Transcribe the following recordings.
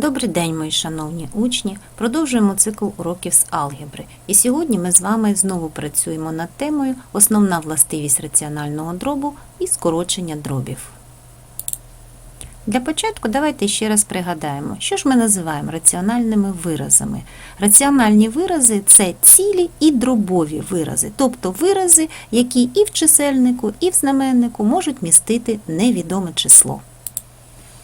Добрий день, мої шановні учні! Продовжуємо цикл уроків з алгебри. І сьогодні ми з вами знову працюємо над темою Основна властивість раціонального дробу і скорочення дробів. Для початку давайте ще раз пригадаємо, що ж ми називаємо раціональними виразами. Раціональні вирази це цілі і дробові вирази, тобто вирази, які і в чисельнику, і в знаменнику можуть містити невідоме число.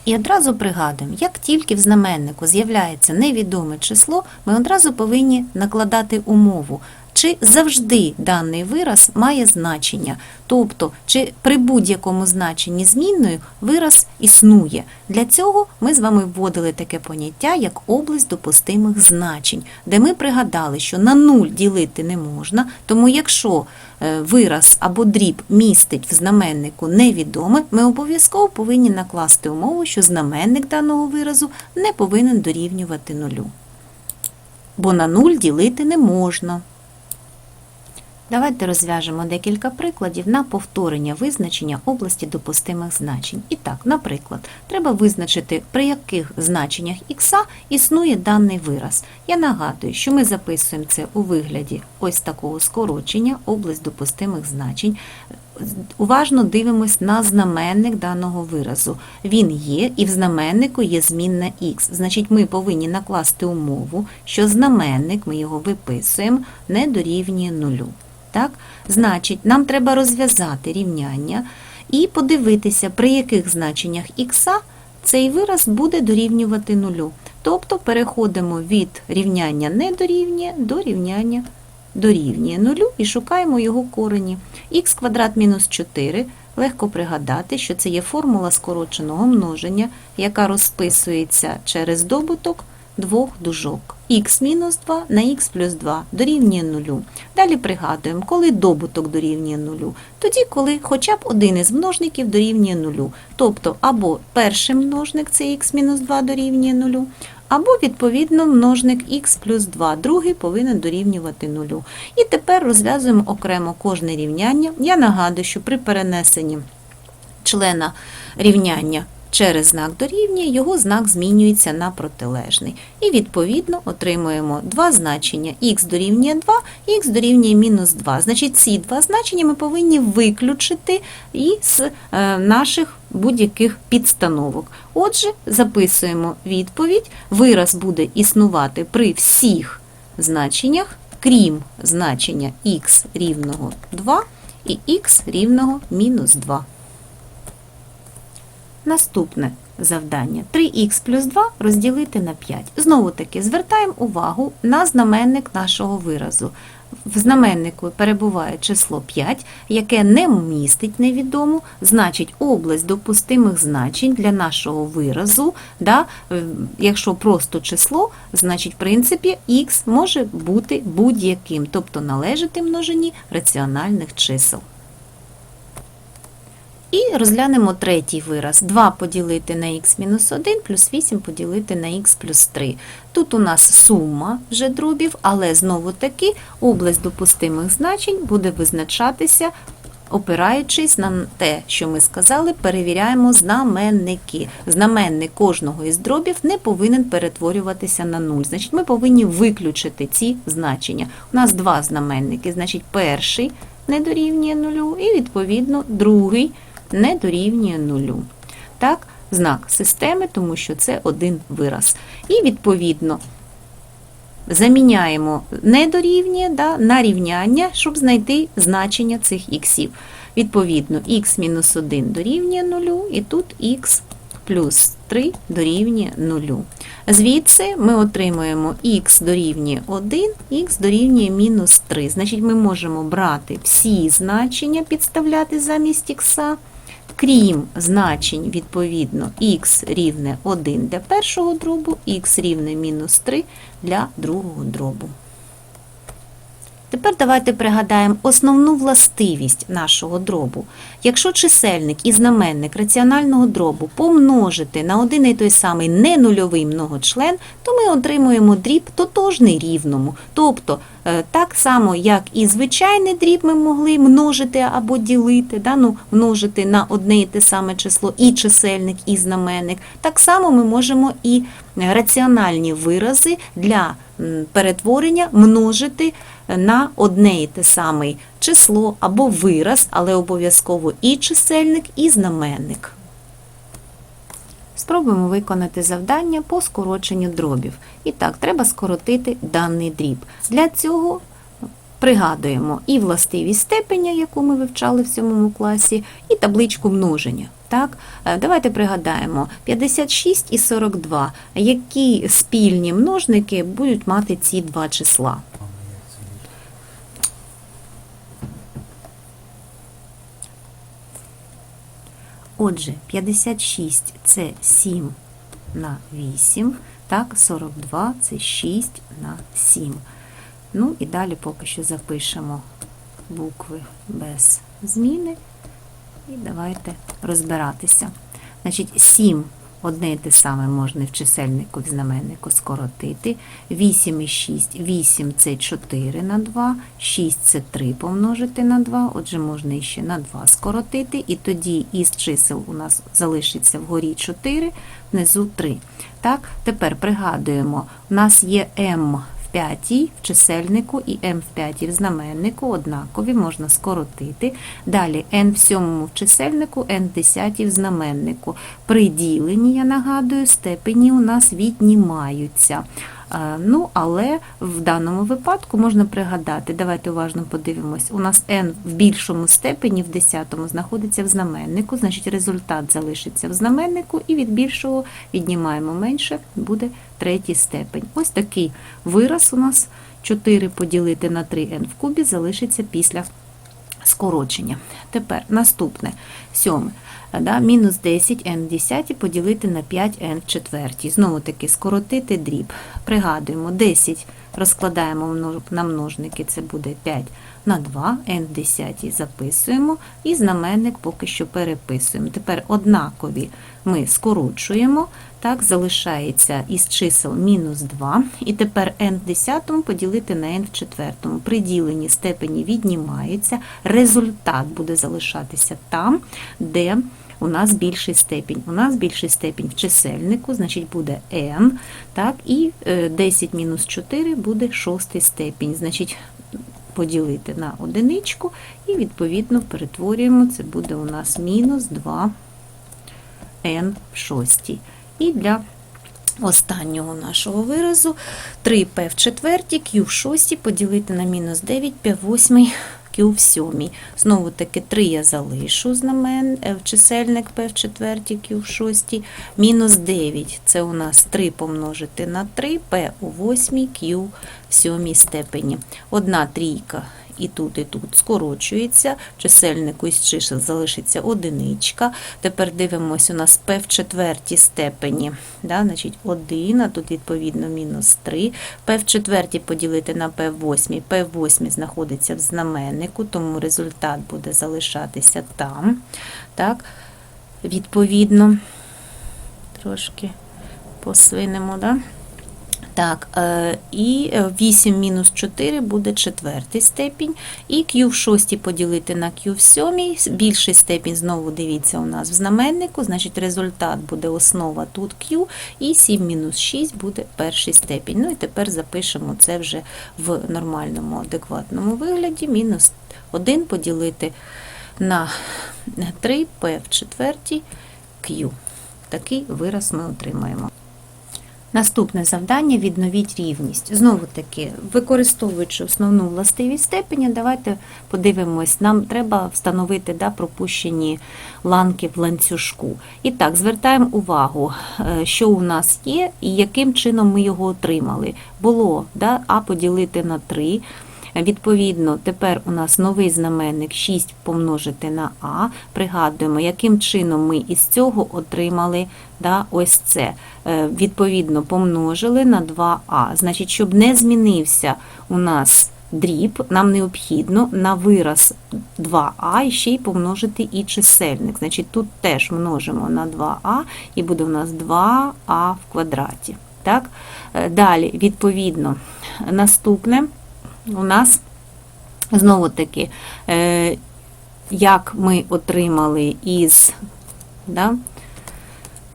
І одразу пригадуємо, як тільки в знаменнику з'являється невідоме число, ми одразу повинні накладати умову, чи завжди даний вираз має значення, тобто чи при будь-якому значенні змінною вираз існує. Для цього ми з вами вводили таке поняття, як область допустимих значень, де ми пригадали, що на нуль ділити не можна, тому якщо е, вираз або дріб містить в знаменнику невідоме, ми обов'язково повинні накласти умову, що знаменник даного виразу не повинен дорівнювати нулю. Бо на нуль ділити не можна. Давайте розв'яжемо декілька прикладів на повторення визначення області допустимих значень. І так, наприклад, треба визначити, при яких значеннях х існує даний вираз. Я нагадую, що ми записуємо це у вигляді ось такого скорочення, область допустимих значень. Уважно дивимось на знаменник даного виразу. Він є, і в знаменнику є змінна х. Значить, ми повинні накласти умову, що знаменник, ми його виписуємо, не дорівнює нулю. Так? Значить, нам треба розв'язати рівняння і подивитися, при яких значеннях х цей вираз буде дорівнювати нулю. Тобто переходимо від рівняння не дорівнює до рівняння дорівнює нулю і шукаємо його корені. х квадрат мінус 4. Легко пригадати, що це є формула скороченого множення, яка розписується через добуток двох дужок. х мінус 2 на х плюс 2 дорівнює нулю. Далі пригадуємо, коли добуток дорівнює нулю, тоді, коли хоча б один із множників дорівнює нулю. Тобто або перший множник це х мінус 2 дорівнює нулю, або, відповідно, множник х плюс 2, другий повинен дорівнювати нулю. І тепер розв'язуємо окремо кожне рівняння. Я нагадую, що при перенесенні члена рівняння через знак дорівнює, його знак змінюється на протилежний. І відповідно отримуємо два значення х дорівнює 2, і х дорівнює мінус 2. Значить, ці два значення ми повинні виключити із е, наших будь-яких підстановок. Отже, записуємо відповідь. Вираз буде існувати при всіх значеннях, крім значення х рівного 2 і х рівного мінус 2. Наступне завдання 3х плюс 2 розділити на 5. Знову таки звертаємо увагу на знаменник нашого виразу. В знаменнику перебуває число 5, яке не містить невідому, значить область допустимих значень для нашого виразу. Да, е, Якщо просто число, значить, в принципі, х може бути будь-яким, тобто належати множині раціональних чисел. І розглянемо третій вираз. 2 поділити на х-1 плюс 8 поділити на х плюс 3. Тут у нас сума вже дробів, але знову-таки область допустимих значень буде визначатися, опираючись на те, що ми сказали, перевіряємо знаменники. Знаменник кожного із дробів не повинен перетворюватися на 0. Значить, ми повинні виключити ці значення. У нас два знаменники, значить, перший не дорівнює нулю, і, відповідно, другий не дорівнює нулю. Так, знак системи, тому що це один вираз. І, відповідно, заміняємо не дорівнює да, на рівняння, щоб знайти значення цих іксів. Відповідно, х-1 дорівнює нулю, і тут х плюс 3 дорівнює 0. Звідси ми отримуємо х дорівнює 1, х дорівнює мінус 3. Значить, ми можемо брати всі значення, підставляти замість х, крім значень, відповідно, х рівне 1 для першого дробу, х рівне мінус 3 для другого дробу. Тепер давайте пригадаємо основну властивість нашого дробу. Якщо чисельник і знаменник раціонального дробу помножити на один і той самий ненульовий многочлен, то ми отримуємо дріб тотожний рівному. Тобто, е, так само, як і звичайний дріб ми могли множити або ділити, да, ну, множити на одне і те саме число і чисельник, і знаменник, так само ми можемо і раціональні вирази для перетворення множити на одне і те саме число або вираз, але обов'язково і чисельник, і знаменник. Спробуємо виконати завдання по скороченню дробів. І так, треба скоротити даний дріб. Для цього пригадуємо і властивість степеня, яку ми вивчали в 7 класі, і табличку множення. Так, Е, давайте пригадаємо 56 і 42. Які спільні множники будуть мати ці два числа? Отже, 56 це 7 на 8, так, 42 це 6 на 7. Ну і далі поки що запишемо букви без зміни. І давайте розбиратися. Значить, 7 одне і те саме можна в чисельнику, в знаменнику скоротити. 8 і 6. 8 це 4 на 2, 6 це 3 помножити на 2, отже, можна іще на 2 скоротити, і тоді із чисел у нас залишиться вгорі 4, внизу 3. Так, тепер пригадуємо, у нас є m п'ятій в чисельнику і М в п'ятій в знаменнику однакові, можна скоротити. Далі n в сьомому в чисельнику, n в десятій в знаменнику. При діленні, я нагадую, степені у нас віднімаються. Е, Ну, але в даному випадку можна пригадати, давайте уважно подивимось. У нас n в більшому степені, в десятому, знаходиться в знаменнику, значить результат залишиться в знаменнику, і від більшого віднімаємо менше, буде третій степень. Ось такий вираз у нас 4 поділити на 3n в кубі залишиться після скорочення. Тепер наступне, сьоме. Да, мінус 10 n в 10 поділити на 5 n в четвертій. Знову таки скоротити дріб. Пригадуємо, 10 розкладаємо на множники, це буде 5 на 2, n 10 записуємо, і знаменник поки що переписуємо. Тепер однакові ми скорочуємо, так, залишається із чисел мінус 2, і тепер n в 10 поділити на n в четвертому. При діленні степені віднімаються, результат буде залишатися там, де у нас більший степінь. У нас більший степінь в чисельнику, значить буде n, так, і е, 10 мінус 4 буде шостий степінь. Значить, поділити на одиничку і відповідно перетворюємо, це буде у нас мінус 2 n в шостій. І для останнього нашого виразу 3p в четвертій, q в шостій поділити на мінус 9, p в восьмій, q у сьомій. Знову таки 3 я залишу знамен, е, в чисельник П в четвертій, q в шостій. Мінус 9 це у нас 3 помножити на 3, П у восьмій, q в сьомій степені. Одна трійка і тут, і тут скорочується. В чисельнику із чисел залишиться одиничка. Тепер дивимося, у нас p в четвертій степені. Да, значить 1, а тут відповідно мінус 3. p в четвертій поділити на p в восьмій. p в восьмій знаходиться в знаменнику, тому результат буде залишатися там. Так, відповідно, трошки посвинемо, да? Так, е, і 8 мінус 4 буде четвертий степінь. І Q в шостій поділити на Q в сьомій. Більший степінь, знову дивіться, у нас в знаменнику, значить результат буде основа тут Q, і 7 мінус 6 буде перший степінь. Ну і тепер запишемо це вже в нормальному адекватному вигляді. Мінус 1 поділити на 3 P в четвертій Q. Такий вираз ми отримаємо. Наступне завдання відновіть рівність. Знову таки, використовуючи основну властивість степеня, давайте подивимось, нам треба встановити да, пропущені ланки в ланцюжку. І так, звертаємо увагу, е, що у нас є і яким чином ми його отримали. Було да, А поділити на 3. Відповідно, тепер у нас новий знаменник 6 помножити на А. Пригадуємо, яким чином ми із цього отримали да, ось це. Е, Відповідно, помножили на 2А. Значить, щоб не змінився у нас дріб, нам необхідно на вираз 2а ще й помножити і чисельник. Значить, тут теж множимо на 2а, і буде у нас 2а в квадраті. Так? Е, Далі, відповідно, наступне у нас знову таки, е, як ми отримали із да,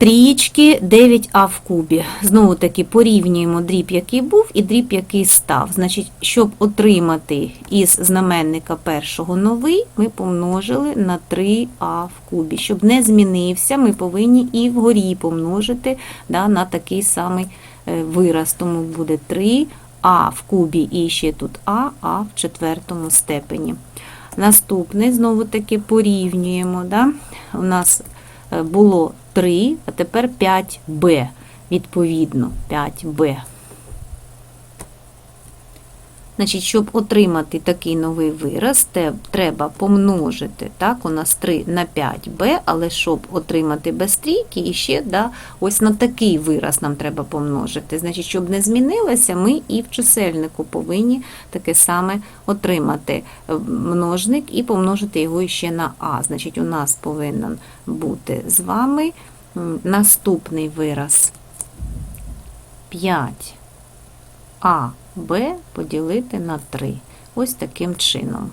трієчки 9а в кубі. Знову таки порівнюємо дріб, який був, і дріб, який став. Значить, щоб отримати із знаменника першого новий, ми помножили на 3а в кубі. Щоб не змінився, ми повинні і вгорі помножити да, на такий самий е, вираз. Тому буде 3 а в кубі і ще тут а, а в четвертому степені. Наступний, знову таки, порівнюємо. Да? У нас е, було 3, а тепер 5Б. відповідно, 5b. Значить, щоб отримати такий новий вираз, треба помножити, так, у нас 3 на 5b, але щоб отримати без трійки, і ще да, ось на такий вираз нам треба помножити. Значить, щоб не змінилося, ми і в чисельнику повинні таке саме отримати е, множник і помножити його ще на а. Значить, у нас повинен бути з вами наступний вираз 5 Б поділити на 3. Ось таким чином.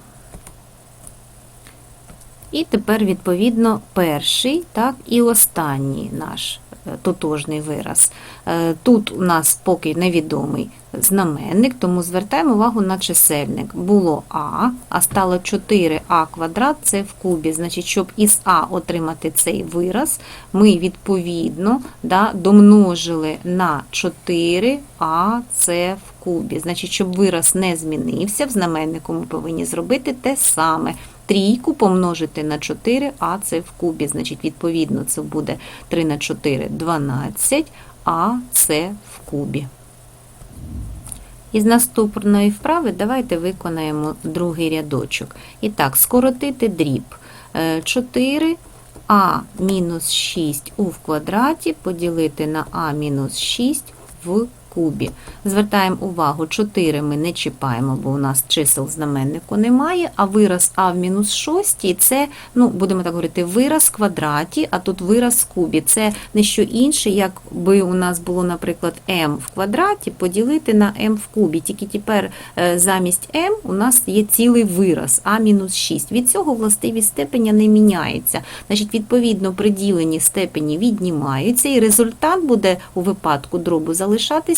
І тепер, відповідно, перший, так, і останній наш тотожний вираз. Е, Тут у нас поки невідомий знаменник, тому звертаємо увагу на чисельник. Було А, а стало 4а квадрат, це в кубі. Значить, щоб із А отримати цей вираз, ми відповідно да, домножили на 4а це в кубі. Значить, щоб вираз не змінився, в знаменнику ми повинні зробити те саме. Трійку помножити на 4, а це в кубі. Значить, відповідно, це буде 3 на 4 – 12, а це в кубі. Із наступної вправи давайте виконаємо другий рядочок. І так, скоротити дріб. 4 а мінус 6 у в квадраті поділити на а мінус 6 в кубі. Звертаємо увагу, 4 ми не чіпаємо, бо у нас чисел знаменнику немає, а вираз а в мінус 6 це, ну, будемо так говорити, вираз в квадраті, а тут вираз в кубі. Це не що інше, як би у нас було, наприклад, m в квадраті поділити на m в кубі. Тільки тепер е, замість m у нас є цілий вираз а мінус 6. Від цього властивість степеня не міняється. Значить, відповідно, приділені степені віднімаються, і результат буде у випадку дробу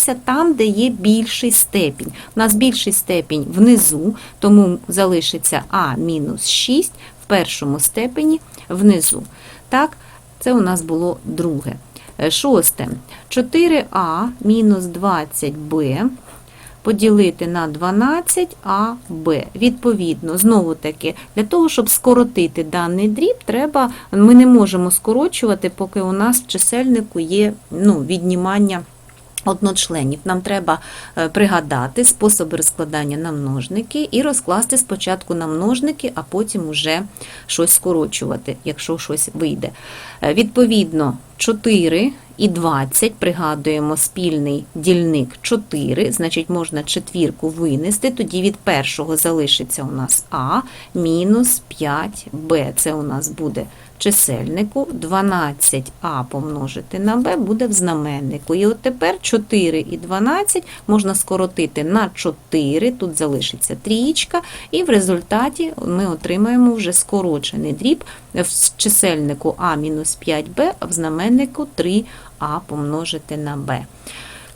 залишатися там, де є більший степінь. У нас більший степінь внизу, тому залишиться а мінус 6 в першому степені внизу. Так, це у нас було друге. Е, Шосте. 4а мінус 20b поділити на 12аб. Відповідно, знову таки, для того, щоб скоротити даний дріб, треба, ми не можемо скорочувати, поки у нас в чисельнику є ну, віднімання одночленів. Нам треба е, пригадати способи розкладання на множники і розкласти спочатку на множники, а потім уже щось скорочувати, якщо щось вийде. Е, Відповідно, 4 і 20, пригадуємо спільний дільник 4, значить можна четвірку винести, тоді від першого залишиться у нас А мінус 5Б. Це у нас буде чисельнику, 12а помножити на b буде в знаменнику. І от тепер 4 і 12 можна скоротити на 4, тут залишиться трієчка, і в результаті ми отримаємо вже скорочений дріб. В чисельнику а мінус 5b, а в знаменнику 3а помножити на b.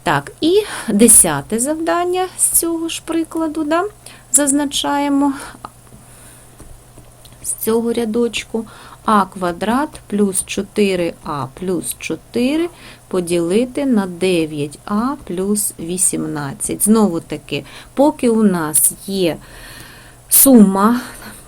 Так, і десяте завдання з цього ж прикладу да, зазначаємо з цього рядочку а квадрат плюс 4а плюс 4 поділити на 9а плюс 18. Знову таки, поки у нас є сума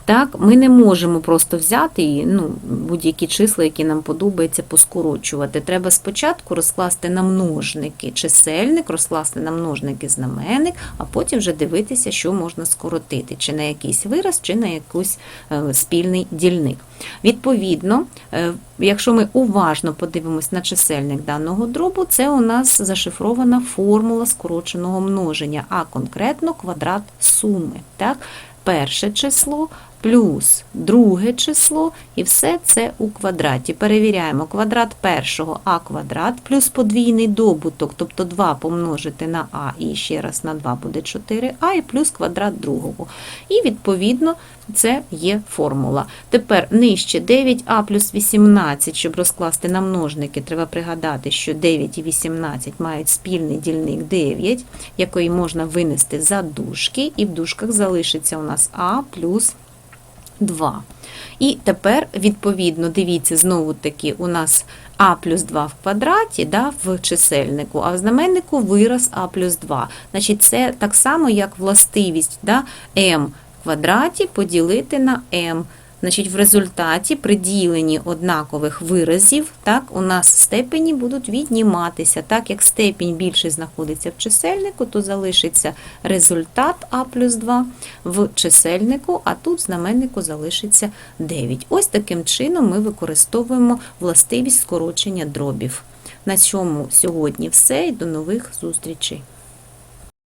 Так, ми не можемо просто взяти і ну, будь-які числа, які нам подобається, поскорочувати. Треба спочатку розкласти на множники чисельник, розкласти на множники знаменник, а потім вже дивитися, що можна скоротити, чи на якийсь вираз, чи на якийсь е, спільний дільник. Відповідно, е, якщо ми уважно подивимось на чисельник даного дробу, це у нас зашифрована формула скороченого множення, а конкретно квадрат суми. Так? Перше число плюс друге число, і все це у квадраті. Перевіряємо квадрат першого а квадрат плюс подвійний добуток, тобто 2 помножити на а і ще раз на 2 буде 4а, і плюс квадрат другого. І відповідно це є формула. Тепер нижче 9а плюс 18, щоб розкласти на множники, треба пригадати, що 9 і 18 мають спільний дільник 9, який можна винести за дужки, і в дужках залишиться у нас а плюс 2. І тепер, відповідно, дивіться, знову таки, у нас а плюс 2 в квадраті да, в чисельнику, а в знаменнику вираз а плюс 2. Значить, це так само, як властивість да, m в квадраті поділити на m. Значить, в результаті при діленні однакових виразів, так, у нас степені будуть відніматися. Так як степінь більше знаходиться в чисельнику, то залишиться результат а плюс 2 в чисельнику, а тут знаменнику залишиться 9. Ось таким чином ми використовуємо властивість скорочення дробів. На цьому сьогодні все і до нових зустрічей.